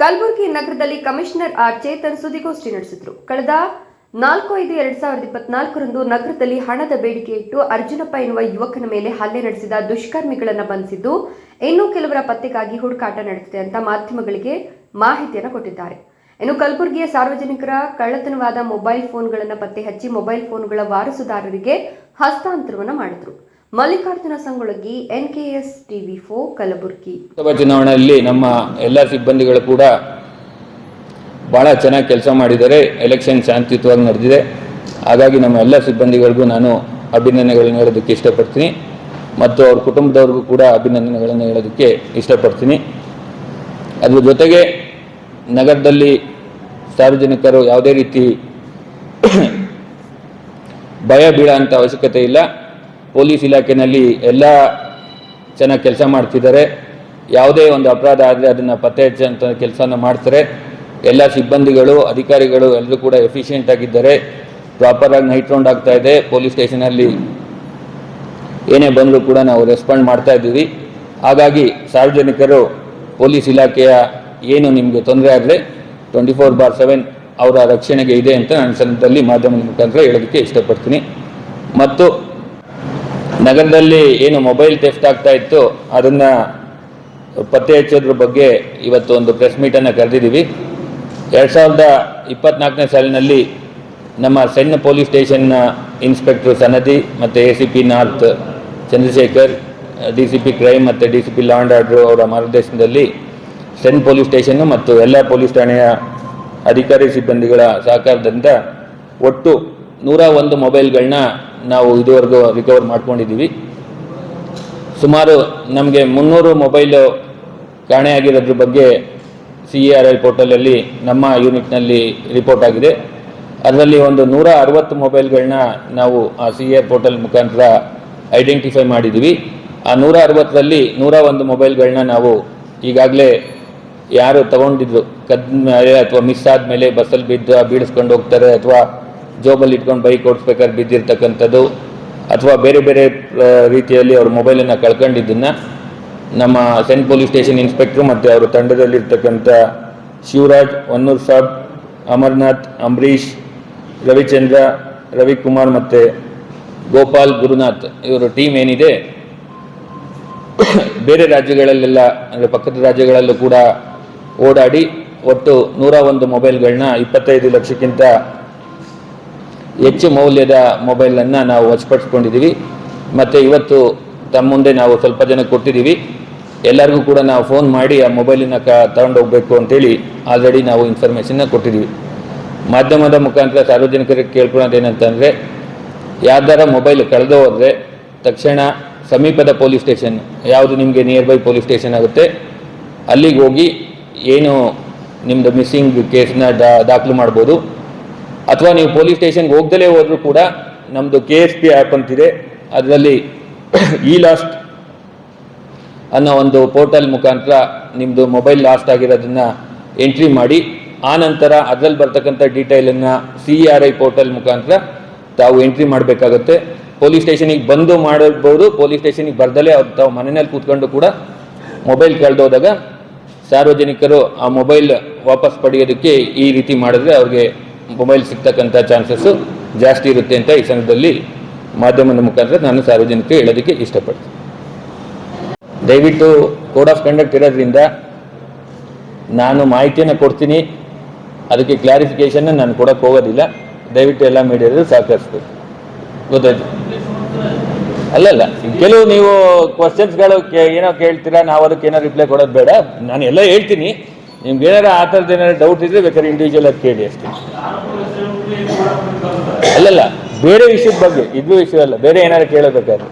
ಕಲಬುರಗಿ ನಗರದಲ್ಲಿ commissioner R Chetan ಸುದ್ದಿಗೋಷ್ಠಿ ನಡೆಸಿದರು. ಕಳೆದ ನಾಲ್ಕು ಐದು ಎರಡ್ ಸಾವಿರದ ಇಪ್ಪತ್ನಾಲ್ಕರಂದು ನಗರದಲ್ಲಿ ಹಣದ ಬೇಡಿಕೆ ಇಟ್ಟು ಅರ್ಜುನಪ್ಪ ಎನ್ನುವ ಯುವಕನ ಮೇಲೆ ಹಲ್ಲೆ ನಡೆಸಿದ ದುಷ್ಕರ್ಮಿಗಳನ್ನು ಬಂಧಿಸಿದ್ದು, ಇನ್ನೂ ಕೆಲವರ ಪತ್ತೆಗಾಗಿ ಹುಡುಕಾಟ ನಡೆಸಿದೆ ಅಂತ ಮಾಧ್ಯಮಗಳಿಗೆ ಮಾಹಿತಿಯನ್ನು ಕೊಟ್ಟಿದ್ದಾರೆ. ಇನ್ನು ಕಲಬುರಗಿಯ ಸಾರ್ವಜನಿಕರ ಕಳ್ಳತನವಾದ ಮೊಬೈಲ್ ಫೋನ್ಗಳನ್ನು ಪತ್ತೆ ಹಚ್ಚಿ ಮೊಬೈಲ್ ಫೋನ್ಗಳ ವಾರಸುದಾರರಿಗೆ ಹಸ್ತಾಂತರವನ್ನು ಮಾಡಿದ್ರು. ಮಲ್ಲಿಕಾರ್ಜುನ ಸಂಗೊಳಗಿ ಎಸ್ ಟಿವಿ ಫೋ ಕಲಬುರಗಿ. ಲೋಕಸಭಾ ಚುನಾವಣೆಯಲ್ಲಿ ನಮ್ಮ ಎಲ್ಲ ಸಿಬ್ಬಂದಿಗಳು ಕೂಡ ಭಾಳ ಚೆನ್ನಾಗಿ ಕೆಲಸ ಮಾಡಿದ್ದಾರೆ. ಎಲೆಕ್ಷನ್ ಶಾಂತಿಯುತವಾಗಿ ನಡೆದಿದೆ. ಹಾಗಾಗಿ ನಮ್ಮ ಎಲ್ಲ ಸಿಬ್ಬಂದಿಗಳಿಗೂ ನಾನು ಅಭಿನಂದನೆಗಳನ್ನು ಹೇಳೋದಕ್ಕೆ ಇಷ್ಟಪಡ್ತೀನಿ. ಮತ್ತು ಅವ್ರ ಕುಟುಂಬದವ್ರಿಗೂ ಕೂಡ ಅಭಿನಂದನೆಗಳನ್ನು ಹೇಳೋದಕ್ಕೆ ಇಷ್ಟಪಡ್ತೀನಿ. ಅದ್ರ ಜೊತೆಗೆ ನಗರದಲ್ಲಿ ಸಾರ್ವಜನಿಕರು ಯಾವುದೇ ರೀತಿ ಭಯ ಬೀಳ ಅಂತ ಅವಶ್ಯಕತೆ ಇಲ್ಲ. ಪೊಲೀಸ್ ಇಲಾಖೆಯಲ್ಲಿ ಎಲ್ಲ ಚೆನ್ನಾಗಿ ಕೆಲಸ ಮಾಡ್ತಿದ್ದಾರೆ. ಯಾವುದೇ ಒಂದು ಅಪರಾಧ ಆದರೆ ಅದನ್ನು ಪತ್ತೆ ಹಚ್ಚುವಂಥ ಕೆಲಸನ ಮಾಡ್ತಾರೆ. ಎಲ್ಲ ಸಿಬ್ಬಂದಿಗಳು, ಅಧಿಕಾರಿಗಳು ಎಲ್ಲರೂ ಕೂಡ ಎಫಿಷಿಯೆಂಟ್ ಆಗಿದ್ದಾರೆ. ಪ್ರಾಪರಾಗಿ ನೈಟ್ ರೌಂಡ್ ಆಗ್ತಾ ಇದೆ. ಪೊಲೀಸ್ ಸ್ಟೇಷನಲ್ಲಿ ಏನೇ ಬಂದರೂ ಕೂಡ ನಾವು ರೆಸ್ಪಾಂಡ್ ಮಾಡ್ತಾ ಇದ್ದೀವಿ. ಹಾಗಾಗಿ ಸಾರ್ವಜನಿಕರು, ಪೊಲೀಸ್ ಇಲಾಖೆಯ ಏನು ನಿಮಗೆ ತೊಂದರೆ ಆದರೆ ಟ್ವೆಂಟಿ ಫೋರ್ ಬಾರ್ ಸೆವೆನ್ ಅವರ ರಕ್ಷಣೆಗೆ ಇದೆ ಅಂತ ನಾನು ಸಂದರ್ಭದಲ್ಲಿ ಮಾಧ್ಯಮದ ಮುಖಾಂತರ ಹೇಳೋದಕ್ಕೆ ಇಷ್ಟಪಡ್ತೀನಿ. ಮತ್ತು ನಗರದಲ್ಲಿ ಏನು ಮೊಬೈಲ್ ಟೆಸ್ಟ್ ಆಗ್ತಾ ಇತ್ತು, ಅದನ್ನು ಪತ್ತೆ ಹಚ್ಚೋದ್ರ ಬಗ್ಗೆ ಇವತ್ತು ಒಂದು ಪ್ರೆಸ್ ಮೀಟನ್ನು ಕರೆದಿದ್ದೀವಿ. ಎರಡು ಸಾವಿರದ ಇಪ್ಪತ್ನಾಲ್ಕನೇ ಸಾಲಿನಲ್ಲಿ ನಮ್ಮ ಸಣ್ಣ ಪೊಲೀಸ್ ಸ್ಟೇಷನ್ನ ಇನ್ಸ್ಪೆಕ್ಟರ್ ಸನದಿ ಮತ್ತು A C P north Chandrashekhar D C P crime ಮತ್ತು D C P law and order ಅವರ ಮಾರ್ಗದರ್ಶನದಲ್ಲಿ ಸೆನ್ ಪೊಲೀಸ್ ಸ್ಟೇಷನ್ನು ಮತ್ತು ಎಲ್ಲ ಪೊಲೀಸ್ ಠಾಣೆಯ ಅಧಿಕಾರಿ ಸಿಬ್ಬಂದಿಗಳ ಸಹಕಾರದಿಂದ ಒಟ್ಟು ನೂರ ಒಂದು ಮೊಬೈಲ್ಗಳನ್ನ ನಾವು ಇದುವರೆಗೂ ರಿಕವರ್ ಮಾಡ್ಕೊಂಡಿದ್ದೀವಿ. ಸುಮಾರು ನಮಗೆ ಮುನ್ನೂರು ಮೊಬೈಲು ಕಾಣೆಯಾಗಿರೋದ್ರ ಬಗ್ಗೆ ಸಿ ಎ ಆರ್ ಐ ಪೋರ್ಟಲಲ್ಲಿ ನಮ್ಮ ಯೂನಿಟ್ನಲ್ಲಿ ರಿಪೋರ್ಟ್ ಆಗಿದೆ. ಅದರಲ್ಲಿ ಒಂದು ನೂರ ಅರವತ್ತು ಮೊಬೈಲ್ಗಳನ್ನ ನಾವು ಆ ಸಿ ಎ ಪೋರ್ಟಲ್ ಮುಖಾಂತರ ಐಡೆಂಟಿಫೈ ಮಾಡಿದ್ದೀವಿ. ಆ ನೂರ ಅರವತ್ತರಲ್ಲಿ ನೂರ ಒಂದು ಮೊಬೈಲ್ಗಳನ್ನ ನಾವು ಈಗಾಗಲೇ ಯಾರು ತಗೊಂಡಿದ್ರು, ಕದ್ ಅಥವಾ ಮಿಸ್ ಆದಮೇಲೆ ಬಸ್ಸಲ್ಲಿ ಬಿದ್ದು ಬೀಳಿಸ್ಕೊಂಡು ಹೋಗ್ತಾರೆ ಅಥವಾ ಜೋಬಲ್ಲಿ ಇಟ್ಕೊಂಡು ಬೈಕ್ ಓಡಿಸ್ಬೇಕಾದ್ರೆ ಬಿದ್ದಿರ್ತಕ್ಕಂಥದ್ದು, ಅಥವಾ ಬೇರೆ ಬೇರೆ ರೀತಿಯಲ್ಲಿ ಅವ್ರ ಮೊಬೈಲನ್ನು ಕಳ್ಕೊಂಡಿದ್ದನ್ನು ನಮ್ಮ ಸೆಂಟ್ ಪೊಲೀಸ್ ಸ್ಟೇಷನ್ ಇನ್ಸ್ಪೆಕ್ಟ್ರು ಮತ್ತು ಅವರ ತಂಡದಲ್ಲಿರ್ತಕ್ಕಂಥ ಶಿವರಾಜ್ ಒನ್ನೂರ್ ಸಾಬ್ ಅಮರ್ನಾಥ್ ಅಂಬರೀಷ್ ರವಿಚಂದ್ರ ರವಿಕುಮಾರ್ ಮತ್ತು ಗೋಪಾಲ್ ಗುರುನಾಥ್ ಇವರ ಟೀಮ್ ಏನಿದೆ, ಬೇರೆ ರಾಜ್ಯಗಳಲ್ಲೆಲ್ಲ, ಅಂದರೆ ಪಕ್ಕದ ರಾಜ್ಯಗಳಲ್ಲೂ ಕೂಡ ಓಡಾಡಿ ಒಟ್ಟು ನೂರ ಒಂದು ಮೊಬೈಲ್ಗಳನ್ನ ಇಪ್ಪತ್ತೈದು ಲಕ್ಷಕ್ಕಿಂತ ಹೆಚ್ಚು ಮೌಲ್ಯದ ಮೊಬೈಲನ್ನು ನಾವು ವಶಪಡಿಸ್ಕೊಂಡಿದ್ದೀವಿ ಮತ್ತು ಇವತ್ತು ತಮ್ಮ ಮುಂದೆ ನಾವು ಸ್ವಲ್ಪ ಜನ ಕೊಟ್ಟಿದ್ದೀವಿ. ಎಲ್ಲರಿಗೂ ಕೂಡ ನಾವು ಫೋನ್ ಮಾಡಿ ಆ ಮೊಬೈಲಿನ ಕ ತಗೊಂಡೋಗ್ಬೇಕು ಅಂತೇಳಿ ಆಲ್ರೆಡಿ ನಾವು ಇನ್ಫಾರ್ಮೇಷನ್ನ ಕೊಟ್ಟಿದ್ದೀವಿ. ಮಾಧ್ಯಮದ ಮುಖಾಂತರ ಸಾರ್ವಜನಿಕರಿಗೆ ಕೇಳ್ಕೊಳ್ಳೋದು ಏನಂತಂದರೆ ಯಾವ್ದಾರ ಮೊಬೈಲ್ ಕಳೆದು ಹೋದರೆ ತಕ್ಷಣ ಸಮೀಪದ ಪೊಲೀಸ್ ಸ್ಟೇಷನ್, ಯಾವುದು ನಿಮಗೆ ನಿಯರ್ ಬೈ ಪೊಲೀಸ್ ಸ್ಟೇಷನ್ ಆಗುತ್ತೆ, ಅಲ್ಲಿಗೆ ಹೋಗಿ ಏನು ನಿಮ್ಮದು ಮಿಸ್ಸಿಂಗ್ ಕೇಸನ್ನ ದಾಖಲು ಮಾಡ್ಬೋದು. ಅಥವಾ ನೀವು ಪೊಲೀಸ್ ಸ್ಟೇಷನ್ಗೆ ಹೋಗ್ದಲೇ ಹೋದರೂ ಕೂಡ ನಮ್ಮದು ಕೆ ಎಸ್ ಪಿ ಆ್ಯಪ್ ಅಂತಿದೆ. ಅದರಲ್ಲಿ ಇ ಲಾಸ್ಟ್ ಅನ್ನೋ ಒಂದು ಪೋರ್ಟಲ್ ಮುಖಾಂತರ ನಿಮ್ಮದು ಮೊಬೈಲ್ ಲಾಸ್ಟ್ ಆಗಿರೋದನ್ನ ಎಂಟ್ರಿ ಮಾಡಿ, ಆ ನಂತರ ಅದರಲ್ಲಿ ಬರ್ತಕ್ಕಂಥ ಡೀಟೇಲನ್ನು ಸಿ ಆರ್ ಐ ಪೋರ್ಟಲ್ ಮುಖಾಂತರ ತಾವು ಎಂಟ್ರಿ ಮಾಡಬೇಕಾಗುತ್ತೆ. ಪೊಲೀಸ್ ಸ್ಟೇಷನಿಗೆ ಬಂದು ಮಾಡಬಹುದು ಪೊಲೀಸ್ ಸ್ಟೇಷನಿಗೆ ಬರ್ದಲೇ ಅವ್ರು ತಾವು ಮನೆಯಲ್ಲಿ ಕೂತ್ಕೊಂಡು ಕೂಡ ಮೊಬೈಲ್ ಕಳೆದೋದಾಗ ಸಾರ್ವಜನಿಕರು ಆ ಮೊಬೈಲ್ ವಾಪಸ್ ಪಡೆಯೋದಕ್ಕೆ ಈ ರೀತಿ ಮಾಡಿದ್ರೆ ಅವ್ರಿಗೆ ಮೊಬೈಲ್ ಸಿಗ್ತಕ್ಕಂಥ ಚಾನ್ಸಸ್ಸು ಜಾಸ್ತಿ ಇರುತ್ತೆ ಅಂತ ಈ ಸಂದರ್ಭದಲ್ಲಿ ಮಾಧ್ಯಮದ ಮುಖಾಂತರ ನಾನು ಸಾರ್ವಜನಿಕರಿಗೆ ಹೇಳೋದಕ್ಕೆ ಇಷ್ಟಪಡ್ತೀನಿ. ದಯವಿಟ್ಟು ಕೋಡ್ ಆಫ್ ಕಂಡಕ್ಟ್ ಇರೋದ್ರಿಂದ ನಾನು ಮಾಹಿತಿಯನ್ನು ಕೊಡ್ತೀನಿ. ಅದಕ್ಕೆ ಕ್ಲಾರಿಫಿಕೇಷನ್ನ ನಾನು ಕೊಡೋಕ್ಕೆ ಹೋಗೋದಿಲ್ಲ. ದಯವಿಟ್ಟು ಎಲ್ಲ ಮೀಡಿಯಾದ್ರು ಸಹಕರಿಸ್ಬೇಕು. ಗೊತ್ತಾಯ್ತು? ಅಲ್ಲಲ್ಲ, ಕೆಲವು ನೀವು ಕ್ವಶನ್ಸ್ಗಳು ಏನೋ ಕೇಳ್ತೀರಾ, ನಾವು ಅದಕ್ಕೆ ಏನೋ ರಿಪ್ಲೈ ಕೊಡೋದು ಬೇಡ. ನಾನು ಎಲ್ಲ ಹೇಳ್ತೀನಿ. ನಿಮ್ಗೆ ಏನಾರ ಆ ಥರದ್ದು ಏನಾರು ಡೌಟ್ ಇದ್ರೆ ಬೇಕಾದ್ರೆ ಇಂಡಿವಿಜುವಲ್ ಆಗಿ ಕೇಳಿ ಅಷ್ಟೇ. ಅಲ್ಲಲ್ಲ, ಬೇರೆ ವಿಷಯದ ಬಗ್ಗೆ ಇದು ವಿಷಯ ಅಲ್ಲ ಬೇರೆ ಏನಾರು ಕೇಳಬೇಕಾದ್ರೆ.